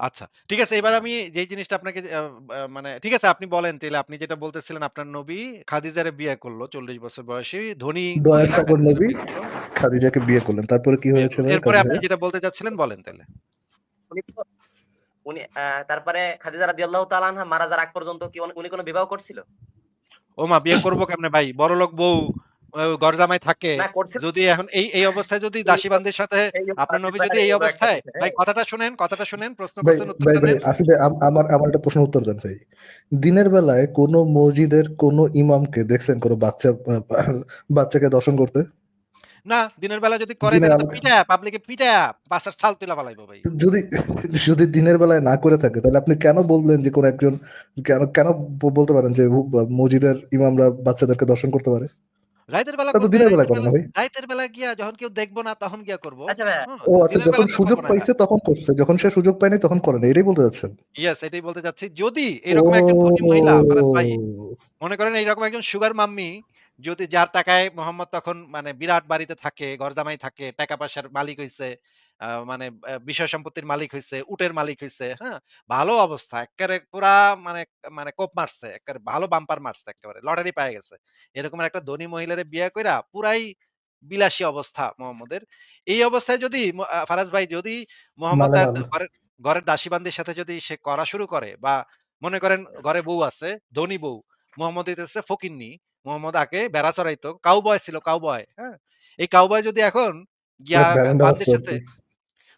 আচ্ছা। ঠিক আছে এবার আমি যেই জিনিসটা আপনাকে আ আ মানে ঠিক আছে আপনি বলেন তাইলে আপনি যেটা বলতেছিলেন আপনার নবী খাদিজারে বিয়ে করল ৪০ বছর বয়সী ধনী দয়ার মহিলা সাগর খাদিজার নবী বিয়ে করল। খাদিজাকে বিয়ে করলেন। তারপরে কি বিয়ে হয়েছে করল। ভাই এরপরে আপনি ভাইয়া? যেটা বলতে চাচ্ছিলেন বলেন তাইলে। উনি তো উনি আ তারপরে খাদিজা রাদিয়াল্লাহু তাআলা আনহা মারা যাওয়ার আগ পর্যন্ত কি উনি উনি কোন বিবাহ করছিল? ওমা বিয়ে করব কেমনে ভাই? বড়লোক বউ ও ঘর জামাই থাকে। না যদি এখন এই, এই অবস্থায় যদি দাসী-বান্দীর সাথে আপনার নবী যদি এই অবস্থায় ভাই হ্যাঁ। কথাটা শুনেন, কথাটা শুনেন, প্রশ্ন ভাই, করছেন ভাই, উত্তরটা ভাই। ভাই আম আমার আমার একটা প্রশ্নের উত্তর দেন ভাই। দিনের বেলায় কোন মসজিদের কোন ইমামকে দেখছেন কোন বাচ্চা বাচ্চাকে দর্শন করতে? না, দিনের বেলা যদি করে দিনের তাইলে তো আলো পাবলিকে পিটায়া বাসার ছাল তুলা ফালাইবো ভাই। যদি যদি দিনের বেলায় না করে থাকে তাহলে আপনি কেন বললেন যে কোন একজন কেন কেন বলতে পারেন যে মসজিদের ইমামরা বাচ্চাদেরকে দর্শন করতে পারে? রাইতের বেলা তা দিনের বেলা করেন ভাই। রাতের বেলা গিয়া যখন কেউ দেখব না তখন গিয়া করব। আচ্ছা ভাই ও আচ্ছা যখন সুযোগ। পাইছে তখন করছে। যখন সে সুযোগ পায়নি তখন করে না এটাই বলতে যাচ্ছেন ইয়েস এটাই বলতে চাচ্ছি। যদি এরকম একজন ধনী মহিলা ভাই মনে করেন এইরকম একজন সুগার মাম্মি যদি যার টাকায় মোহাম্মদ তখন মানে বিরাট বাড়িতে থাকে, ঘর জামাই থাকে, টাকা পয়সার মালিক হইছে, মানে বিষয় সম্পত্তির মালিক হইছে, উটের মালিক হইছে, হ্যাঁ? ভালো অবস্থা। এক্কারে পুরা মানে মানে কোপ মারছে। এক্কারে ভালো বাম্পার মারছে এক্কেবারে। লটারি পাইয়া গেছে। এরকম একটা ধনী মহিলারে বিয়ে কইরা পুরাই বিলাসী অবস্থা মোহাম্মদের। এই অবস্থায় যদি ফারাজ ভাই যদি মোহাম্মদ তার ঘরের ঘরের দাসী-বান্দীর সাথে যদি সে করা শুরু করে বা মনে করেন ঘরে বউ আছে, ধনী বউ। মোহাম্মদ হইতেছে ফকিন্নি। মোহাম্মদ আগে ভেড়া চড়াইতো। কাউবয় ছিল কাউবয়, হ্যাঁ? এই কাউবয় যদি এখন গিয়া বান্দির সাথে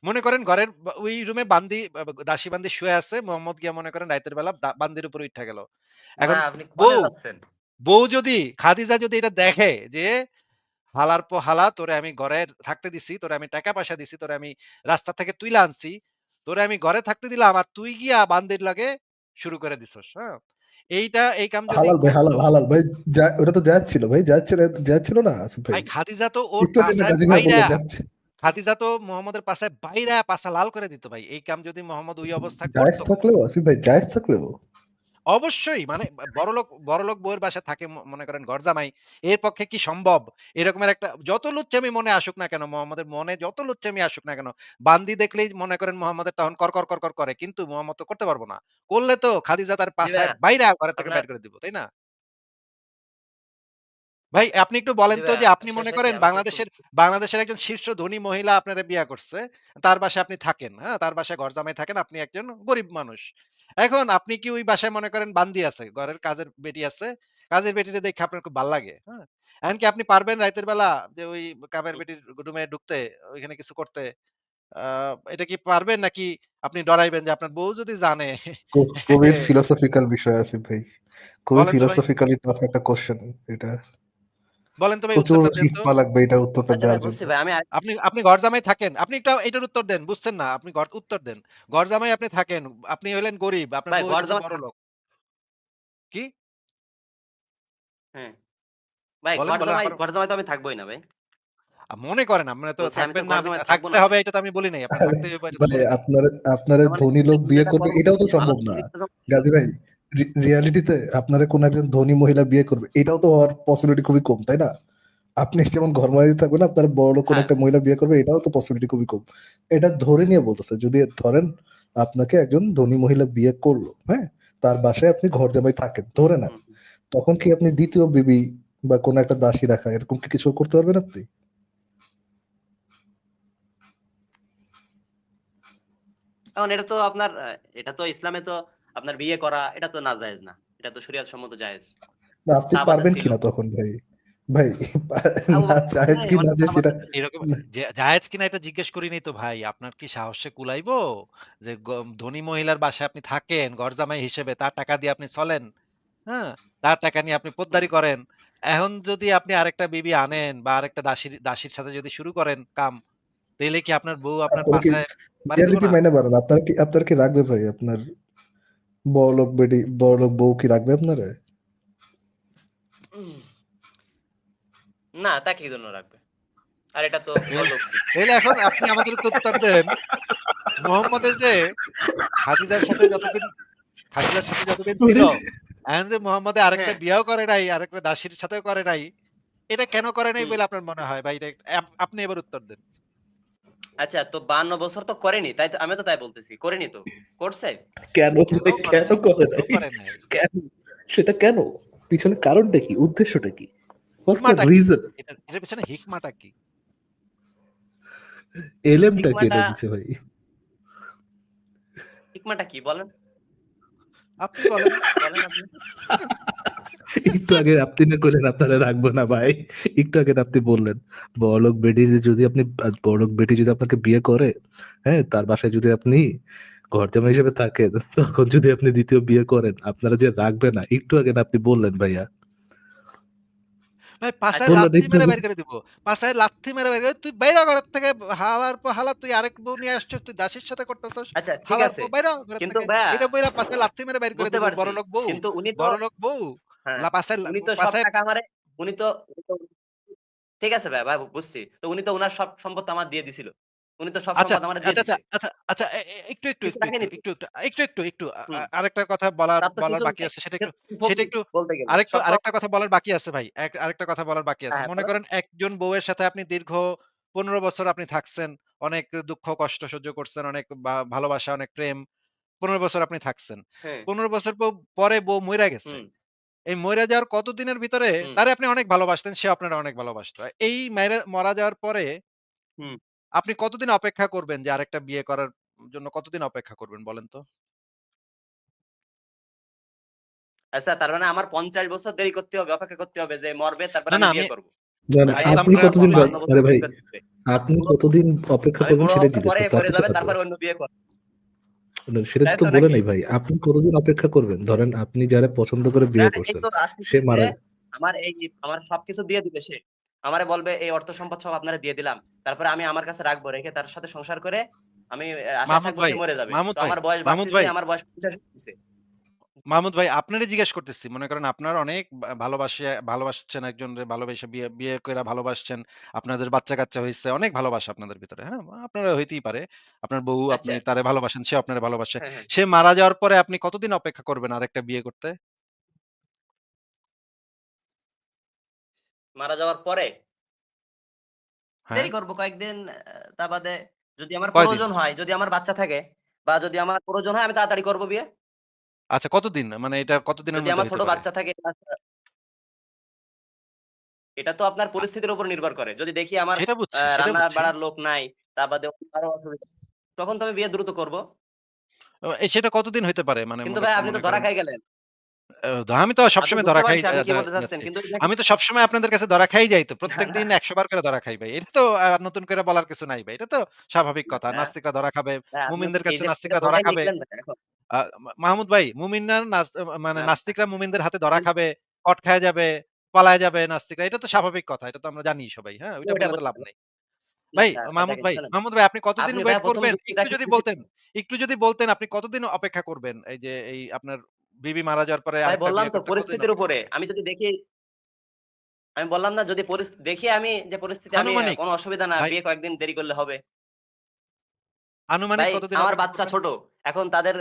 মনে করেন ঘরের ওই রুমে বান্দি বা বা দাসী-বান্দি শুয়ে আছে। মোহাম্মদ গিয়া মনে করেন রাইতের বেলা বান্দির উপরে উইঠা গেল। এখন বউ, বউ যদি খাদিজা যদি এটা দেখে যে হালার প হালা তোরে আমি ঘরে থাকতে দিছি, তোরে আমি টাকা পয়সা দিছি, তোরে আমি রাস্তা থেকে তুইলা আনছি। তোরে আমি ঘরে থাকতে দিলাম আর তুই গিয়া বান্দির লাগে শুরু করে দিছস, হ্যাঁ? এইটা এই কাম হালাল ভাই হালাল, হালাল ভাই ওটা তো জায়েজ ছিল ভাই। জায়েজ ছিল জায়েজ ছিল না ভাই? খাদিজা তো ওর খাদিজা তো মোহাম্মদের পাশে বাইরা পাশা লাল করে দিত ভাই। এই কাম যদি মোহাম্মদ ওই অবস্থা জায়েজ করত থাকলেও আসিফ ভাই জায়েজ থাকলেও? অবশ্যই মানে বড়লোক, বড়লোক বউয়ের বাসায় থাকে মনে করেন ঘর জামাই। এর পক্ষে কি সম্ভব? এরকমের একটা যত লুচ্চামি মনে আসুক না কেন, মোহাম্মদের মনে যত লুচ্চামি আসুক না কেন, বান্দি দেখলেই মনে করেন মোহাম্মদের তখন কর কর কর করে। কিন্তু মোহাম্মদ তো করতে পারব না। করলে তো খাদিজা তার পাশে বাইরে ঘরে থেকে বের করে দিব, তাই না? ভাই আপনি একটু বলেন তো যে আপনি মনে করেন বাংলাদেশের বাংলাদেশের একজন শীর্ষ ধনী মহিলা আপনারে বিয়া করছে। তার বাসায় আপনি থাকেন, হ্যাঁ? তার বাসায় ঘর জামাই থাকেন। আপনি একজন গরিব মানুষ। এখন আপনি কি ওই বাসায় মনে করেন বান্দি আছে, ঘরের কাজের বেটি আছে। কাজের বেটিরে দেখে আপনার খুব ভালো লাগে, হ্যাঁ? এখন কি আপনি পারবেন রাইতের বেলা যে ওই কামের বেটির রুমে ঢুকতে, ওইখানে কিছু করতে? এটা কি পারবেন নাকি আপনি ডরাইবেন যে আপনার বউ যদি জানে খুবই ফিলোসফিক্যাল বিষয় আছে ভাই। খুবই। ফিলোসফিক্যালি টাফ একটা কোশ্চেন এটা। বলেন তো ভাই উত্তরটা দেন তো। লাগবে এটার উত্তরটা আচ্ছা ভাই দেওয়ার বুঝছি জন্য। ভাই আমি আপনি আপনি ঘর জামাই থাকেন। আপনি একটা এটার উত্তর দেন। বুঝছেন না। আপনি ঘর উত্তর দেন। ঘর জামাই আপনি থাকেন। আপনি হইলেন গরিব। আপনার বউ হইতেছে জামাই কি? হ্যাঁ। ভাই বলেন, ঘর জামাই আবারও। ঘর জামাই তো আমি থাকবোই না ভাই। মনে করেন আপনারা তো বলছি আমি তো থাকবেন না। থাকতে হবে এটা তো আমি বলি নাই। আপনার আরে থাকতেই হবে এটা। আপনারে আপনারে মানে ধনী লোক বিয়ে করবে এটাও তো সম্ভব না। গাজী ভাই রিয়ালিটিতে আপনারে কোন একজন ধনী মহিলা বিয়ে করবে এটাও তো হওয়ার পসিবিলিটি খুবই কম, তাই না? আপনি যেমন ঘর ঘরমাইতে থাকবেন আপনার বড়লোক কোন হ্যাঁ। একটা মহিলা বিয়ে করবে এটাও তো পসিবিলিটি খুবই কম। এটা ধরে নিয়ে বলতেছে। যদি ধরেন আপনাকে একজন ধনী মহিলা বিয়ে করল, হ্যাঁ? তার বাসায় আপনি ঘর জামাই থাকেন। ধরে হুম। তখন কি আপনি দ্বিতীয় বিবি বা কোন একটা দাসী রাখা এরকম কি কিছু করতে পারবেন আপনি? এখন এটা তো আপনার এটা তো ইসলামে তো আপনার বিয়ে করা এটা তো নাজায়েজ না। এটা তো শরিয়ত সম্মত জায়েজ। না আপনি পারবেন। কিনা তখন ভাই? ভাই না জায়েজ হ্যাঁ, কি না যে সেটা এরকম না যে জায়েজ কিনা এটা জিজ্ঞেস করিনি তো ভাই। আপনার কি সাহসে কুলাইবো? যে ধনী মহিলার বাসায় আপনি থাকেন, ঘর জামাই হিসেবে তার টাকা দিয়ে আপনি চলেন, হ্যাঁ? তার টাকা নিয়ে আপনি। পোদ্দারি করেন। এখন যদি আপনি আরেকটা বিবি আনেন বা আরেকটা দাসীর দাসীর সাথে যদি শুরু করেন কাম, তাহলে কি আপনার বউ আপনার আপনারা কি পাছায় পাড়ি দিব রিয়ালিটি না? মাইনে বাড়ান। আপনার কি আপনার কি রাখবে ভাই? আপনার বড়লোক বেটি বড়লোক বউ কি রাখবে আপনারে? না তাকে কি জন্য রাখবে? আর এটা তো। এখন আপনি আমাদের উত্তর দেন। মোহাম্মদের যে খাদিজার সাথে যতদিন খাদিজার সাথে যতদিন ছিল, এখন যে মোহাম্মদে আরেকটা হ্যাঁ। বিয়েও করে নাই, আরেকটা দাসীর সাথেও করে নাই। এটা কেন করে নাই বলে আপনার মনে হয় ভাই? এটা আপনি এবার উত্তর দেন। আচ্ছা তো 52 বছর তো করেনি তাই তো আমি তো তাই বলতেছি করেনি তো করছে কেন কেন করে কেন নাই? কেন নাই? করে? কেন সেটা কেন পিছনে কারণটা কি উদ্দেশ্যটা কি? রিজন এর পিছনে পেছনে হিকমাটা কি? এলএমটা কি এটা ভাই হিকমাটা কি বলেন আপনি বলেন। বলেন একটু আগে আপনি না করলেন আপনারা রাখব না ভাই একটু আগে আপনি বললেন, বড়লোক বেটি যদি আপনি, বড়লোক বেটি যদি আপনাকে বিয়ে করে হ্যাঁ তার বাসায় যদি আপনি ঘর জামাই হিসেবে থাকেন, তখন যদি আপনি দ্বিতীয় বিয়ে করেন, আপনারা যে রাখবে না, একটু আগে আপনি বললেন ভাইয়া ভাই পাশায় লাথি মেরে বের করে দিব। পাশায় লাথি মেরে বের করে তুই বাইরে ঘর থেকে হালার পর হালা তুই আরেক বউ নিয়ে আসছিস তুই দাসীর সাথে করতেছস। আচ্ছা ঠিক আছে বাইরে ঘর থেকে। ভাইয়া, এটা বইরা পাশায় লাথি মেরে বের করে দিব বড় লোক বউ। কিন্তু উনি তো বড়লোক বউ। না পাশায় উনি তো সব টাকা আমারে উনি তো উনি তো- ঠিক আছে ভাই ভাই বুঝছি তো উনি তো উনার সব সম্পদ আমার দিয়ে দিছিল উনি তো সব আচ্ছা, সম্পদ আমার দিয়ে আচ্ছা, আচ্ছা, আচ্ছা, আচ্ছা, একটু, একটু, একটু, একটু, একটু, একটু, আরেকটা কথা বলার বলার বাকি আছে সেটা একটু সেটা একটু আরেকটু আরেকটা কথা বলার বাকি আছে ভাই। আরেকটা কথা বলার বাকি আছে। হ্যাঁ, মনে করেন একজন বউয়ের সাথে আপনি দীর্ঘ ১৫ বছর আপনি থাকছেন। অনেক দুঃখ কষ্ট সহ্য করছেন, অনেক ভালোবাসা, অনেক প্রেম। ১৫ বছর আপনি থাকছেন। পনেরো বছর পরে বউ মইরা গেছে। এই মইরা যাওয়ার কতদিনের ভিতরে। তারে আপনি অনেক ভালোবাসতেন, সে আপনারা অনেক ভালোবাসতো। এই মরা যাওয়ার পরে। আপনি কতদিন অপেক্ষা করবেন যে আরেকটা বিয়ে করার জন্য কতদিন অপেক্ষা করবেন বলেন তো? আচ্ছা তার মানে আমার ৫০ বছর দেরি করতে হবে, অপেক্ষা করতে হবে যে মরবে তারপরে না, আমি না, বিয়ে আমি- করব। না, না, ভাই, এটা আপনি আমরা কতদিন বললাম, ৫২ বছর ভাই অপেক্ষা করতে হবে। আপনি কতদিন অপেক্ষা আমি করবেন বুড়ো সেটা হওয়ার জিজ্ঞেস পরে করছি মরে আপনি যাবে সেটা তারপরে অন্য বিয়ে করব। না, সেটা তাই তো তো বলে নাকি? নাই ভাই আপনি কতদিন অপেক্ষা করবেন ধরেন আপনি যারা পছন্দ করে না, বিয়ে এই করছেন তো সে মারা যে আমার এই আমার সবকিছু দিয়ে দিবে সে। আমারে বলবে এই অর্থ সম্পদ সব আপনারা দিয়ে দিলাম। তারপরে আমি আমার কাছে রাখব। রেখে তার সাথে সংসার করে আমি থাকব মরে যাবে। আমার বয়স ভাই। আমার বয়স ৫০ মাহমুদ ভাই আপনারে জিজ্ঞেস করতেছি। মনে করেন আপনার অনেক ভালোবাসে ভালোবাসছেন একজন ভালোবেসে বিয়ে বিয়ে করে ভালোবাসছেন। আপনাদের বাচ্চা-কাচ্চা হইছে। অনেক ভালোবাসা আপনাদের ভিতরে, হ্যাঁ? আপনারা হইতেই পারে। আপনার বউ আপনি আচ্ছা। তারে ভালোবাসেন, সে আপনারে ভালোবাসে। হ্যাঁ, হ্যাঁ। সে মারা যাওয়ার পরে আপনি কতদিন অপেক্ষা করবেন আরেকটা বিয়ে করতে? মারা যাওয়ার পরে হ্যাঁ। দেরি করব কয়েকদিন তা বাদে যদি আমার প্রয়োজন হয়, যদি আমার বাচ্চা থাকে বা যদি আমার প্রয়োজন হয় আমি তাড়াতাড়ি করব বিয়ে। আচ্ছা কতদিন? মানে এটা কতদিনের মধ্যে আমার ছোট বাচ্চা থাকে এটা তো আপনার পরিস্থিতির উপর নির্ভর করে। যদি দেখি আমার রান্না বাড়ার লোক নাই, তা বাদে আরও অসুবিধা। তখন তো আমি বিয়ে দ্রুত করব। সেটা কতদিন হইতে পারে? মানে কিন্তু ভাই আপনি তো ধরা খাই গেলেন। আমি তো সবসময় ধরা খাই আমি তো সবসময় আপনাদের কাছে ধরা খাই যাই তো। ১০০ বার করে ধরা খাই ভাই। এটা তো নতুন করে বলার কিছু নাই ভাই। এটা তো স্বাভাবিক কথা। নাস্তিকরা ধরা খাবে, মুমিনদের কাছে নাস্তিকরা ধরা খাবে। মাহমুদ ভাই, মুমিনরা মানে না। নাস্তিকরা মুমিনদের হাতে ধরা খাবে, কট খায় যাবে, পলায় যাবে নাস্তিকরা। এটা তো স্বাভাবিক কথা। এটা তো আমরা জানি সবাই। হ্যাঁ? ওইটা বলে লাভ। নাই। ভাই মাহমুদ ভাই, মাহমুদ ভাই আপনি কতদিন ওয়েট করবেন? একটু যদি বলতেন, একটু যদি বলতেন আপনি কতদিন অপেক্ষা করবেন? এই যে এই আপনার বিবি মারা যাওয়ার পরে আরেকটা বললাম তো পরিস্থিতির উপরে। আমি যদি দেখি আমি বললাম না যদি পরিস দেখি আমি যে পরিস্থিতি আমি কোন অসুবিধা না, বিয়ে কয়েকদিন দেরি করলে হবে। আনুমানিক কতদিন আমার বাচ্চা ছোট। এখন তাদের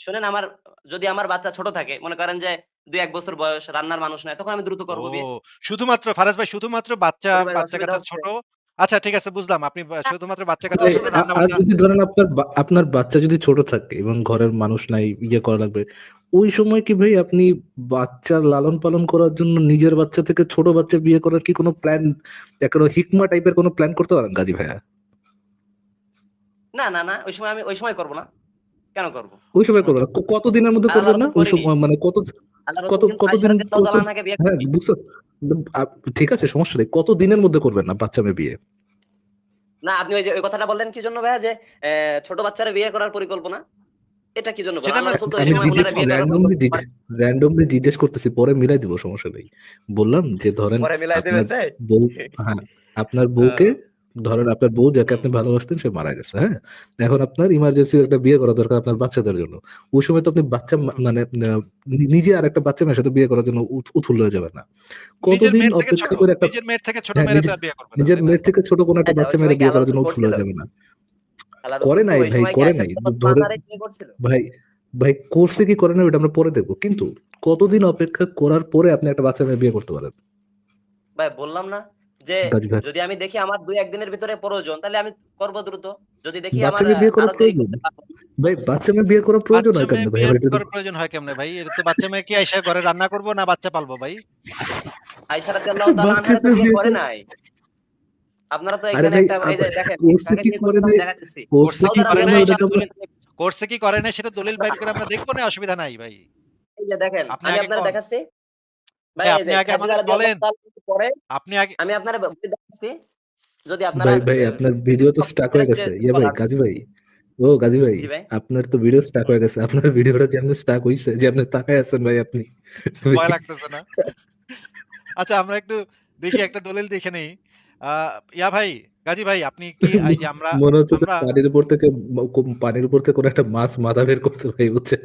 শোনেন আমার যদি আমার বাচ্চা ছোট থাকে, মনে করেন যে ২-১ বছর বয়স, রান্নার মানুষ নাই, তখন আমি দ্রুত করব বিয়ে। শুধুমাত্র ফারাজ ভাই শুধুমাত্র বাচ্চা বাচ্চা-কাচ্চা ছোট। আচ্ছা ঠিক আছে বুঝলাম। আপনি শুধুমাত্র আর রান্না-বান্না যদি ধরেন আপনার আপনার বাচ্চা যদি ছোট থাকে এবং ঘরের মানুষ নাই, ইয়ে করা লাগবে। ওই সময় কি ভাই আপনি বাচ্চা লালন-পালন করার জন্য নিজের বাচ্চা থেকে ছোট বাচ্চা বিয়ে করার কি কোন প্ল্যান একটা হিকমা টাইপের কোন প্ল্যান করতে পারেন গাজী ভাইয়া? না, না, না। ওই সময় আমি ওই সময় করব না। কেন করব? ওই সময় করবেন না। কতদিনের মধ্যে করবেন না? ওই সময় মানে কত কত কত বিয়ে হ্যাঁ। ঠিক আছে সমস্যা নেই। কত দিনের মধ্যে করবেন না বাচ্চা মেয়ে বিয়ে? না আপনি ওই যে ওই কথাটা বললেন কি জন্য ভাইয়া যে ছোট বাচ্চারা বিয়ে করার পরিকল্পনা? এটা কি জন্য র্যান্ডমলি জিজ্ঞেস করতেছি পরে মিলাই দিব সমস্যা নেই। বললাম যে ধরেন পরে মিলাই দিবেন তাই? হ্যাঁ, আপনার বউকে ধরেন আপনার বউ যাকে আপনি ভালোবাসতেন সে মারা গেছে, হ্যাঁ? এখন আপনার ইমার্জেন্সি একটা বিয়ে করা দরকার আপনার বাচ্চাদের জন্য। ওই সময় তো আপনি বাচ্চা মানে নিজে আরেকটা বাচ্চা মেয়ের সাথে বিয়ে করার জন্য উতহুল হয়ে যাবেন না। কতদিন অপেক্ষা করে একটা নিজের মেয়ের থেকে ছোট হ্যাঁ, মেয়েরে আর বিয়ে করবে নিজের মেয়ের থেকে ছোট কোন একটা আচ্ছা বাচ্চা মেয়েরে বিয়ে করার জন্য উতহুল হয়ে? যাবেন না। করে নাই ভাই, করে নাই। ভাই, ভাই করছে কি করে না ওটা আমরা পরে দেখব। কিন্তু কতদিন অপেক্ষা করার পরে আপনি একটা বাচ্চা মেয়ে বিয়ে করতে পারেন? ভাই বললাম না যে যদি আমি দেখি আমার ২-১ দিনের ভিতরে প্রয়োজন তাহলে আমি করব দ্রুত। যদি দেখি আমার বিয়ে প্রয়োজন? ভাই বাচ্চা মেয়ে বিয়ে করা প্রয়োজন হয় ভাই? বিয়ে করার প্রয়োজন হয় কেমনে ভাই? এটা তো বাচ্চা মেয়ে কি ঘরে রান্না করব না বাচ্চা পালবো ভাই? আয়েশা রাদিয়াল্লাহু তাআলা তো বিয়ে করে নাই। আপনারা তো এখানে একটা আব দেখেন করছে কি করে কি নাই সেটা দলিল কি করে নাই সেটা দলিল বাইর করে আমরা দেখব না অসুবিধা নাই ভাই। এই যে দেখেন আমি আগে আপনারে। দেখাচ্ছি। ভাই ভাই এই আপনি আগে আমাদের বলেন। আপনি আগে আমি আপনারে বলে যদি আপনারা ভাই, ভাই আপনার ভিডিও তো স্টাক হয়ে গেছে। ইয়ে ভাই গাজী ভাই। ও গাজী ভাই, আপনার তো ভিডিও স্টাক হয়ে গেছে। আপনার ভিডিওটা যেমনে স্টাক হইছে যে আপনি তাকায় আছেন ভাই আপনি। ভয় লাগতেছে না? আচ্ছা আমরা একটু দেখি একটা দলিল দেখে নেই। ইয়া ভাই, গাজী ভাই আপনি কি এই যে আমরা মনে হচ্ছে পানির উপর থেকে পানির উপর থেকে কোন একটা মাছ মাথা বের করছে ভাই বুঝছেন?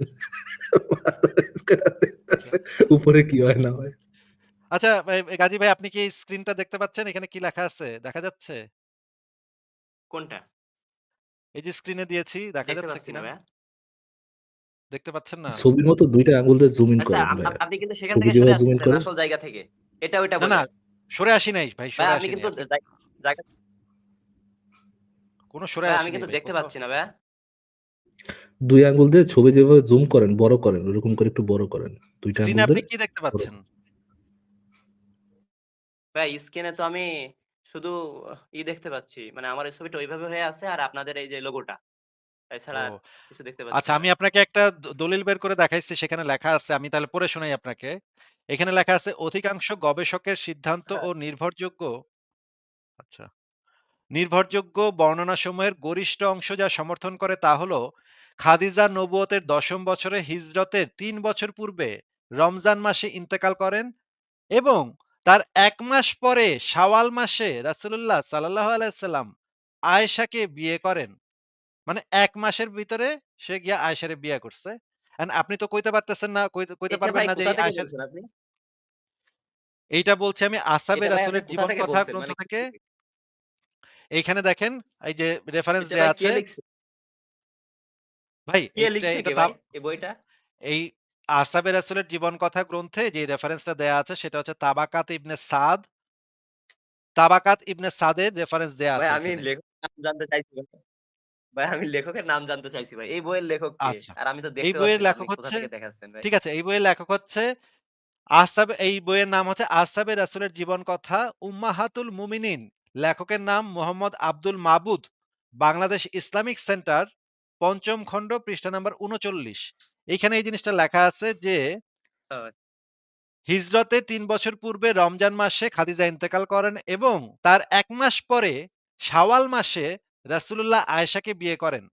উপরে কি হয় না হয়। আচ্ছা গাজী ভাই আপনি কি স্ক্রিনটা দেখতে পাচ্ছেন? এখানে কি লেখা আছে? দেখা যাচ্ছে? কোনটা? এই যে স্ক্রিনে দিয়েছি দেখা যাচ্ছে না কিনা? দেখতে পাচ্ছেন না? ছবির মতো ২ টা আঙ্গুল দিয়ে জুম ইন আচ্ছা করেন। আপনি কিন্তু সেখান থেকে সরে করেন আসল জায়গা থেকে। এটা ওইটা না। সরে আসি নাই ভাই, ভাই সরে আসি কিন্তু কোন সরে আসি আমি কিন্তু দেখতে পাচ্ছি না ভাইয়া। ২ আঙ্গুল দিয়ে ছবি যেভাবে জুম করেন, বড় করেন, ওরকম করে একটু বড় করেন। ২ টা স্ক্রিনে আঙ্গুল আপনি কি দেখতে পাচ্ছেন? ভাই স্ক্রিনে তো আমি শুধু ই দেখতে পাচ্ছি। মানে আমার এই ছবিটা ওইভাবে হয়ে আছে আর আপনাদের এই যে লোগোটা। এছাড়া আর কিছু দেখতে পাচ্ছি আচ্ছা না আমি আপনাকে একটা দ দলিল বের করে দেখাইছি সেখানে লেখা আছে। আমি তাহলে পড়ে শোনাই আপনাকে। এখানে লেখা আছে অধিকাংশ গবেষকের সিদ্ধান্ত ও আচ্ছা। নির্ভরযোগ্য আচ্ছা। নির্ভরযোগ্য বর্ণনাসমূহের গরিষ্ঠ অংশ যা সমর্থন করে তা হলো খাদিজা নবুয়তের ১০ম বছরে হিজরতের ৩ বছর পূর্বে রমজান মাসে ইন্তেকাল করেন এবং তার ১ মাস পরে শাওয়াল মাসে রাসূলুল্লাহ সাল্লাল্লাহু আলাইহি আয়েশাকে বিয়ে করেন। মানে এক মাসের ভিতরে সে গিয়া আয়েশারে বিয়ে করছে। এন্ড আপনি তো কইতে পারতেছেন না কইতে কইতে পারবেন না যে আয়েশার এইটা বলছি আমি আপনি রাসূলের জীবন কথা? গ্রন্থ মানে থেকে? এইখানে দেখেন এই যে রেফারেন্স দেয়া আছে। ভাই এই বইটা? এই আসহাবে রাসূলের জীবন কথা গ্রন্থে যে রেফারেন্সটা দেয়া আছে সেটা হচ্ছে তাবাকাত ইবনে সাদ তাবাকাত ইবনে সাদের রেফারেন্স দেয়া ভাই আছে আমি জানতে চাইছি ভাই। আমি লেখকের নাম জানতে চাইছি ভাই। এই বইয়ের লেখক কে? আচ্ছা। আর আমি তো এই বইয়ের লেখক হচ্ছে দেখাচ্ছেন ভাই। ঠিক আছে এই বইয়ের লেখক হচ্ছে আসহাবে এই বইয়ের নাম হচ্ছে রাসূলের জীবন কথা উম্মাহাতুল মুমিনিন। লেখকের নাম মোহাম্মদ আব্দুল মাবুদ। বাংলাদেশ ইসলামিক সেন্টার ৫ম খণ্ড পৃষ্ঠা নাম্বার ৩৯ এইখানে এই জিনিসটা লেখা আছে যে। হিজরতের ৩ বছর পূর্বে রমজান মাসে খাদিজা ইন্তেকাল করেন এবং তার এক মাস পরে শাওয়াল মাসে রাসূলুল্লাহ আয়েশাকে বিয়ে করেন।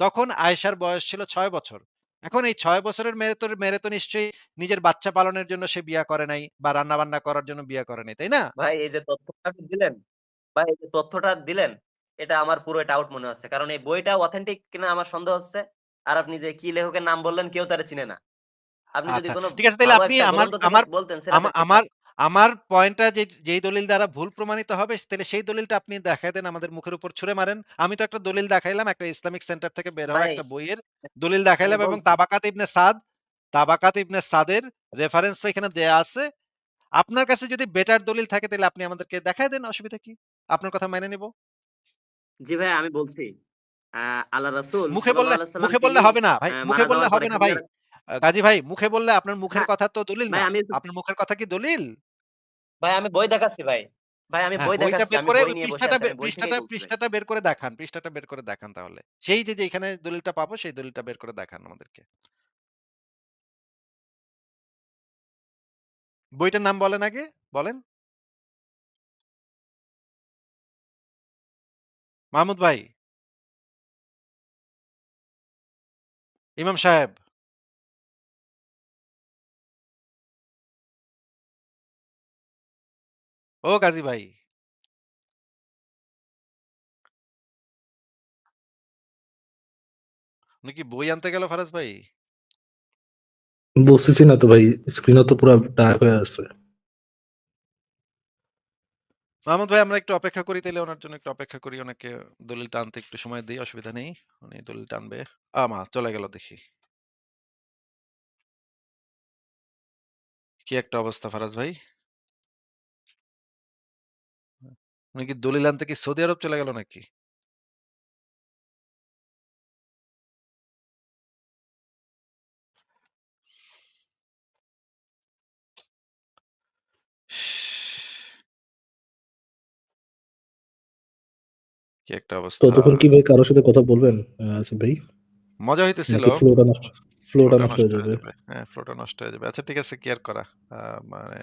তখন আয়েশার বয়স ছিল ৬ বছর। এখন এই ৬ বছরের মেয়ে তো মেয়েরে তো নিশ্চয়ই নিজের বাচ্চা পালনের জন্য সে বিয়া করে নাই বা রান্না-বান্না করার জন্য বিয়ে করে নাই, তাই না? ভাই এই যে তথ্যটা দিলেন, ভাই এই যে তথ্যটা দিলেন, এটা আমার পুরো এটা আউট মনে হচ্ছে। কারণ এই বইটা অথেন্টিক কিনা আমার সন্দেহ হচ্ছে। আর আপনি যে কি লেখকের নাম বললেন কেউ তারে চিনে না। আপনি যদি কোনো ঠিক আছে ভালো আপনি আমার আমার বলতেন আমার আমার পয়েন্টটা যে যেই দলিল দ্বারা ভুল প্রমাণিত হবে তাইলে সেই দলিলটা আপনি দেখায় দেন আমাদের মুখের উপর ছুঁড়ে মারেন। আমি তো একটা দলিল দেখাইলাম একটা ইসলামিক সেন্টার থেকে বের হওয়া একটা বইয়ের দলিল দেখাইলাম এবং তাবাকাত ইবনে সাদ তাবাকাত ইবনে সাদের রেফারেন্স এখানে দেয়া আছে। আপনার কাছে যদি বেটার দলিল থাকে তাহলে আপনি আমাদেরকে দেখায় দেন অসুবিধা কি? আপনার কথা মেনে নিব। জি ভাই আমি বলছি। আল্লাহ রাসূল মুখে বললে মুখে বললে হবে না ভাই। মুখে বললে হবে না ভাই। গাজী ভাই মুখে বললে আপনার মুখের হ্যাঁ, কথা তো দলিল না। আপনার মুখের কথা কি দলিল? ভাই আমি বই দেখাচ্ছি ভাই। ভাই আমি হ্যাঁ, বই দেখাচ্ছি। আমি বই নিয়ে পৃষ্ঠাটা আছি। বে আমি বই থেকেই পৃষ্ঠাটা পৃষ্ঠাটা বের করে দেখান। পৃষ্ঠাটা বের করে দেখান তাহলে। সেই যে যেখানে দলিলটা পাবো সেই দলিলটা বের করে দেখান আমাদেরকে। বইটার নাম বলেন আগে, বলেন। মাহমুদ ভাই। ইমাম সাহেব। ও গাজী ভাই। উনি কি বই আনতে গেল ফারাজ ভাই? বসতেছি না তো ভাই। স্ক্রিনও তো পুরা ডার্ক হয়ে আছে। মাহমুদ ভাই আমরা একটু অপেক্ষা করি তাইলে ওনার জন্য একটু অপেক্ষা করি। ওনাকে দলিল টানতে একটু সময় দেই, অসুবিধা নেই। উনি দলিলটা টানবে আমা চলে গেল দেখি। কি একটা অবস্থা ফারাজ ভাই। উনি কি দলিল আনতে কি সৌদি আরব চলে গেল নাকি? কি একটা অবস্থা। ততক্ষণ কি ভাই কারও সাথে কথা বলবেন আসিফ ভাই? মজা হইতেছিল। নাকি ফ্লোটা নষ্ট ফ্লোটা নষ্ট হয়ে যাবে? হ্যাঁ, ফ্লোটা নষ্ট হয়ে যাবে। আচ্ছা ঠিক আছে কি আর করা? আ মানে